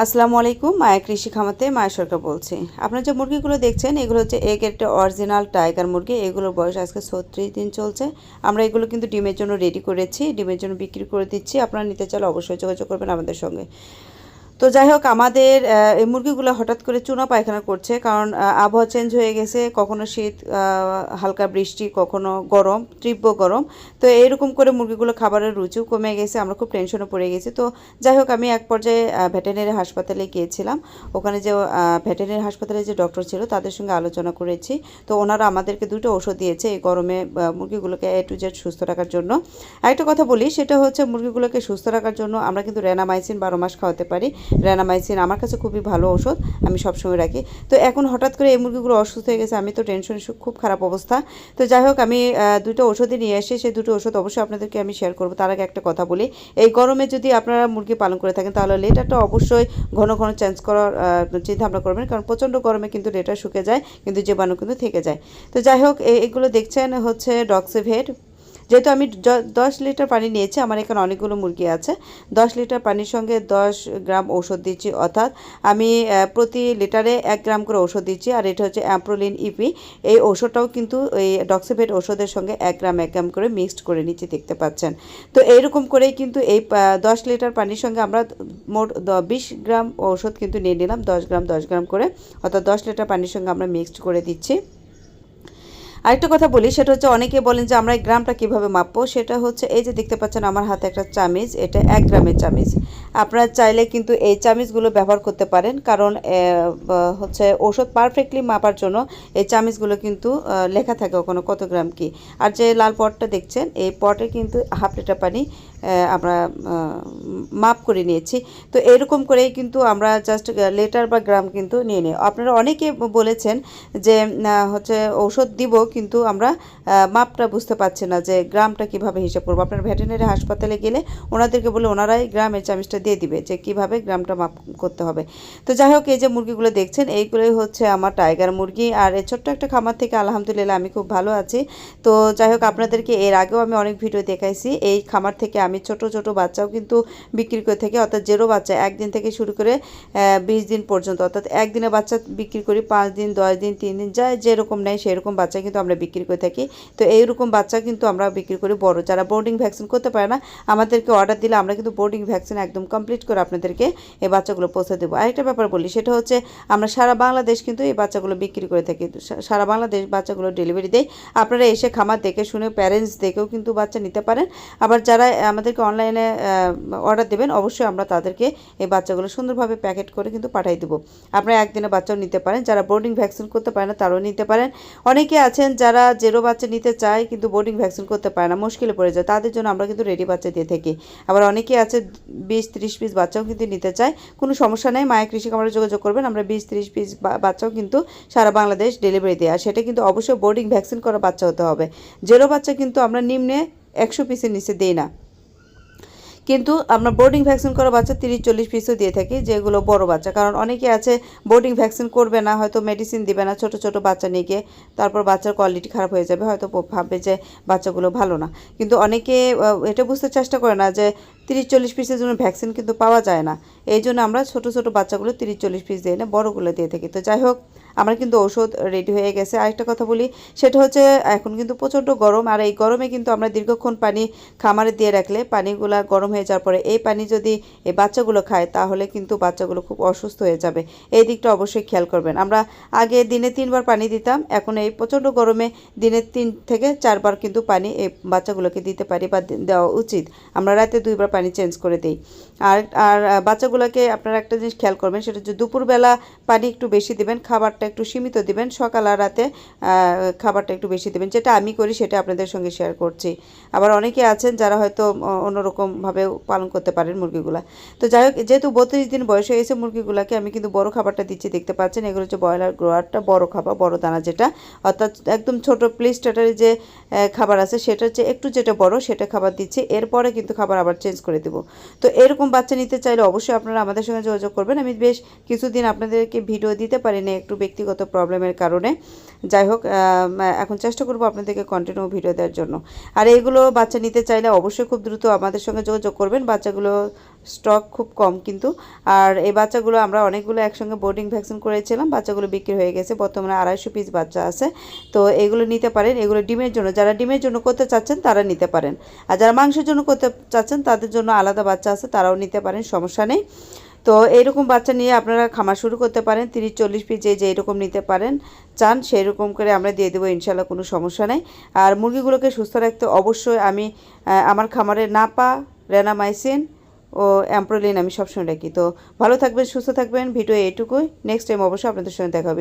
আসসালামু আলাইকুম, মায়া কৃষি খামাতে মায়া সরকার বলছি। আপনারা যে মুরগিগুলো দেখছেন, এগুলো হচ্ছে এক একটা অরিজিনাল টাইগার মুরগি। এগুলোর বয়স আজকে ছত্রিশ দিন চলছে। আমরা এগুলো কিন্তু ডিমের জন্য রেডি করেছি, ডিমের জন্য বিক্রি করে দিচ্ছি। আপনারা নিতে চাইলে অবশ্যই যোগাযোগ করবেন আমাদের সঙ্গে। তো যাই হোক, আমাদের এই মুরগিগুলো হঠাৎ করে চুনা পায়খানা করছে, কারণ আবহাওয়া চেঞ্জ হয়ে গেছে, কখনো শীত হালকা বৃষ্টি, কখনো গরম, তীব্র গরম। তো এইরকম করে মুরগিগুলো খাবারের রুচিও কমে গেছে, আমরা খুব টেনশনে পড়ে গেছি। তো যাই হোক, আমি এক পর্যায়ে ভেটেরিনারি হাসপাতালে গিয়েছিলাম। ওখানে যে ভেটেরিনারি হাসপাতালে যে ডক্টর ছিল, তাদের সঙ্গে আলোচনা করেছি। তো ওনারা আমাদেরকে দুটো ওষুধ দিয়েছে এই গরমে মুরগিগুলোকে এ টু জেড সুস্থ রাখার জন্য। আরেকটা কথা বলি, সেটা হচ্ছে মুরগিগুলোকে সুস্থ রাখার জন্য আমরা কিন্তু রেনামাইসিন বারো মাস খাওয়াতে পারি। রেনামাইসিন আমার কাছে খুবই ভালো ওষুধ আমি সবসময় রাখি। তো এখন হঠাৎ করে এই মুরগিগুলো অসুস্থ হয়ে গেছে, আমি তো টেনশন খুব খারাপ অবস্থা। তো যাই হোক, আমি দুটো ওষুধই নিয়ে এসে সেই দুটো ওষুধ অবশ্যই আপনাদেরকে আমি শেয়ার করব। তার আগে একটা কথা বলি, এই গরমে যদি আপনারা মুরগি পালন করে থাকেন, তাহলে লেটারটা অবশ্যই ঘন ঘন চেঞ্জ করার চিন্তা ভাবনা করবেন, কারণ প্রচণ্ড গরমে কিন্তু লেটার শুকে যায়, কিন্তু জীবাণু কিন্তু থেকে যায়। তো যাই হোক এগুলো দেখছেন হচ্ছে ডক্সিভেট যেহেতু আমি দশ লিটার পানি নিয়েছি, আমার এখানে অনেকগুলো মুরগি আছে। দশ লিটার পানির সঙ্গে দশ গ্রাম ঔষধ দিচ্ছি, অর্থাৎ আমি প্রতি লিটারে এক গ্রাম করে ঔষধ দিচ্ছি, আর এটা হচ্ছে অ্যাম্প্রোলিন ইপি এই ঔষধটাও কিন্তু এই ডক্সিভেট ওষুধের সঙ্গে এক গ্রাম এক গ্রাম করে মিক্সড করে নিচ্ছি, দেখতে পাচ্ছেন। তো এইরকম করেই কিন্তু এই দশ লিটার পানির সঙ্গে আমরা মোট বিশ গ্রাম ওষুধ কিন্তু নিয়ে নিলাম, দশ গ্রাম দশ গ্রাম করে, অর্থাৎ দশ লিটার পানির সঙ্গে আমরা মিক্সড করে দিচ্ছি। আরেকটা কথা বলি, সেটা হচ্ছে অনেকে বলেন যে আমরা এই গ্রামটা কীভাবে মাপবো? সেটা হচ্ছে এই যে দেখতে পাচ্ছেন আমার হাতে একটা চামিজ, এটা এক গ্রামের চামিজ। আপনারা চাইলে কিন্তু এই চামিজগুলো ব্যবহার করতে পারেন, কারণ হচ্ছে ওষুধ পারফেক্টলি মাপার জন্য এই চামিজগুলো কিন্তু লেখা থাকে ওখানে কত গ্রাম কি। আর যে লাল পটটা দেখছেন, এই পটে কিন্তু হাফ লিটার পানি আমরা মাপ করে নিয়েছি। তো এরকম করেই কিন্তু আমরা জাস্ট লেটার বা গ্রাম কিন্তু নিয়ে নিই। আপনারা অনেকে বলেছেন যে হচ্ছে ঔষধ দিব কিন্তু আমরা মাপটা বুঝতে পারছি না যে গ্রামটা কীভাবে হিসাব করব। আপনার ভেটেরিনারি হাসপাতালে গেলে ওনাদেরকে বলে ওনারাই গ্রামের চামিচটা দিয়ে দিবে যে কীভাবে গ্রামটা মাপ করতে হবে। তো যাই হোক, এই যে মুরগিগুলো দেখছেন, এইগুলোই হচ্ছে আমার টাইগার মুরগি। আর এই ছোট্ট একটা খামার থেকে আলহামদুলিল্লাহ আমি খুব ভালো আছি। তো যাই হোক, আপনাদেরকে এর আগেও আমি অনেক ভিডিও দেখাইছি। এই খামার থেকে আমি ছোট ছোট বাচ্চাও কিন্তু বিক্রি করে থাকি। অর্থাৎ জেরো বাচ্চা একদিন থেকে শুরু করে বিশ দিন পর্যন্ত। অর্থাৎ একদিনে বাচ্চা বিক্রি করি, পাঁচ দিন, দশ দিন, তিন দিন যা যেরকম নেয় সেরকম বাচ্চা কিন্তু আমরা বিক্রি করে থাকি। তো এইরকম বাচ্চা কিন্তু আমরা বিক্রি করি বড়। যারা বোর্ডিং ভ্যাকসিন করতে পারে না, আমাদেরকে অর্ডার দিলে আমরা কিন্তু বোর্ডিং ভ্যাকসিন একদম কমপ্লিট করে আপনাদেরকে এই বাচ্চাগুলো পৌঁছে দেবো। আরেকটা ব্যাপার বলি, সেটা হচ্ছে আমরা সারা বাংলাদেশ কিন্তু এই বাচ্চাগুলো বিক্রি করে থাকি। সারা বাংলাদেশ বাচ্চাগুলো ডেলিভারি দেয়। আপনারা এসে খামার দেখে শুনে প্যারেন্টস দেখেও কিন্তু বাচ্চা নিতে পারেন। আবার যারা আমাদেরকে অনলাইনে অর্ডার দেবেন, অবশ্যই আমরা তাদেরকে এই বাচ্চাগুলো সুন্দরভাবে প্যাকেট করে কিন্তু পাঠিয়ে দেবো। আপনারা একদিনে বাচ্চাও নিতে পারেন, যারা বোর্ডিং ভ্যাকসিন করতে পারে না তারাও নিতে পারেন। অনেকে আছেন যারা জেরো বাচ্চা নিতে চায় কিন্তু বোর্ডিং ভ্যাকসিন করতে পারে না, মুশকিলে পড়ে যায়, তাদের জন্য আমরা কিন্তু রেডি বাচ্চা দিয়ে থাকি। আবার অনেকে আছে বিশ, ত্রিশ পিস বাচ্চাও কিন্তু নিতে চায়, কোনো সমস্যা নেই, মায়ের কৃষি খামারে যোগাযোগ করবেন, আমরা বিশ, ত্রিশ পিস বাচ্চাও কিন্তু সারা বাংলাদেশ ডেলিভারি দেয় আর সেটা কিন্তু অবশ্যই বোর্ডিং ভ্যাকসিন করা বাচ্চা হতে হবে। জেরো বাচ্চা কিন্তু আমরা নিম্নে একশো পিসের নিচে দিই না। কিন্তু আমরা বোর্ডিং ভ্যাকসিন করা বাচ্চা তিরিশ, চল্লিশ পিসও দিয়ে থাকি, যেগুলো বড় বাচ্চা। কারণ অনেকে আছে বোর্ডিং ভ্যাকসিন করবে না, হয়তো মেডিসিন দিবে না, ছোট ছোট বাচ্চা নিয়ে গিয়ে, তারপর বাচ্চার কোয়ালিটি খারাপ হয়ে যাবে, হয়তো ভাববে যে বাচ্চাগুলো ভালো না। কিন্তু অনেকে এটা বুঝতে চেষ্টা করে না যে তিরিশ, চল্লিশ পিসের জন্য ভ্যাকসিন কিন্তু পাওয়া যায় না। এই জন্য আমরা ছোট ছোট বাচ্চাগুলো তিরিশ, চল্লিশ পিস দিয়ে না বড়গুলো দিয়ে থাকি। তো যাই হোক আমার কিন্তু ওষুধ রেডি হয়ে গেছে। আরেকটা কথা বলি, সেটা হচ্ছে এখন কিন্তু প্রচণ্ড গরম, আর এই গরমে কিন্তু আমরা দীর্ঘক্ষণ পানি খামারে দিয়ে রাখলে পানিগুলো গরম হয়ে যাওয়ার পরে এই পানি যদি এই বাচ্চাগুলো খায়, তাহলে কিন্তু বাচ্চাগুলো খুব অসুস্থ হয়ে যাবে। এই দিকটা অবশ্যই খেয়াল করবেন। আমরা আগে দিনে তিনবার পানি দিতাম, এখন এই প্রচণ্ড গরমে দিনে তিন থেকে চারবার কিন্তু পানি এই বাচ্চাগুলোকে দিতে পারি বা দেওয়া উচিত। আমরা রাতে দুইবার পানি চেঞ্জ করে দিই। আর আর বাচ্চাগুলোকে আপনারা একটা জিনিস খেয়াল করবেন, সেটা হচ্ছে দুপুরবেলা পানি একটু বেশি দেবেন দিবেন খাবারটা একটু সীমিত দিবেন, সকাল আর রাতে খাবারটা একটু বেশি দেবেন, যেটা আমি করি সেটা আপনাদের সঙ্গে শেয়ার করছি। আবার অনেকে আছেন যারা হয়তো অন্যরকমভাবে পালন করতে পারেন মুরগিগুলা। তো যাই হোক, যেহেতু বত্রিশ দিন বয়স গেছে মুরগিগুলাকে, আমি কিন্তু বড় খাবারটা দিচ্ছি, দেখতে পাচ্ছেন, এগুলো হচ্ছে ব্রয়লার গ্রোয়ারটা, বড় খাবার, বড় দানা যেটা। অর্থাৎ একদম ছোট প্লেস্টারের যে খাবার আছে, সেটা হচ্ছে একটু যেটা বড়, সেটা খাবার দিচ্ছি, এরপরে কিন্তু খাবার আবার চেঞ্জ করে দেবো। তো এরকম বাচ্চা নিতে চাইলে অবশ্যই আপনারা আমাদের সঙ্গে যোগাযোগ করবেন। আমি বেশ কিছুদিন আপনাদেরকে ভিডিও দিতে পারিনি, একটু ব্যক্তিগত প্রবলেমের কারণে। যাই হোক এখন চেষ্টা করব আপনাদেরকে কন্টিনিউ ভিডিও দেওয়ার জন্য। আর এইগুলো বাচ্চা নিতে চাইলে অবশ্যই খুব দ্রুত আমাদের সঙ্গে যোগাযোগ করবেন। বাচ্চাগুলো স্টক খুব কম কিন্তু। আর এই বাচ্চাগুলো আমরা অনেকগুলো একসঙ্গে বোর্ডিং ভ্যাকসিন করেছিলাম, বাচ্চাগুলো বিক্রি হয়ে গেছে। বর্তমানে আড়াইশো পিস বাচ্চা আছে। তো এগুলো নিতে পারেন। এগুলো ডিমের জন্য, যারা ডিমের জন্য করতে চাচ্ছেন তারা নিতে পারেন। আর যারা মাংসের জন্য করতে চাচ্ছেন তাদের জন্য আলাদা বাচ্চা আছে, তারাও নিতে পারেন, সমস্যা নেই। তো এইরকম বাচ্চা নিয়ে আপনারা খামার শুরু করতে পারেন, তিরিশ, চল্লিশ পিস যে এরকম নিতে পারেন, চান সেই রকম করে আমরা দিয়ে দেবো ইনশাল্লাহ কোনো সমস্যা নেই। আর মুরগিগুলোকে সুস্থ রাখতে অবশ্যই আমি আমার খামারে নাপা, রেনামাইসিন ও অ্যাম্প্রোলিন আমি সবসময় রাখি। তো ভালো থাকবেন, সুস্থ থাকবেন, ভিডিও এটুকুই নেক্সট টাইম অবশ্যই আপনাদের সঙ্গে দেখাবেন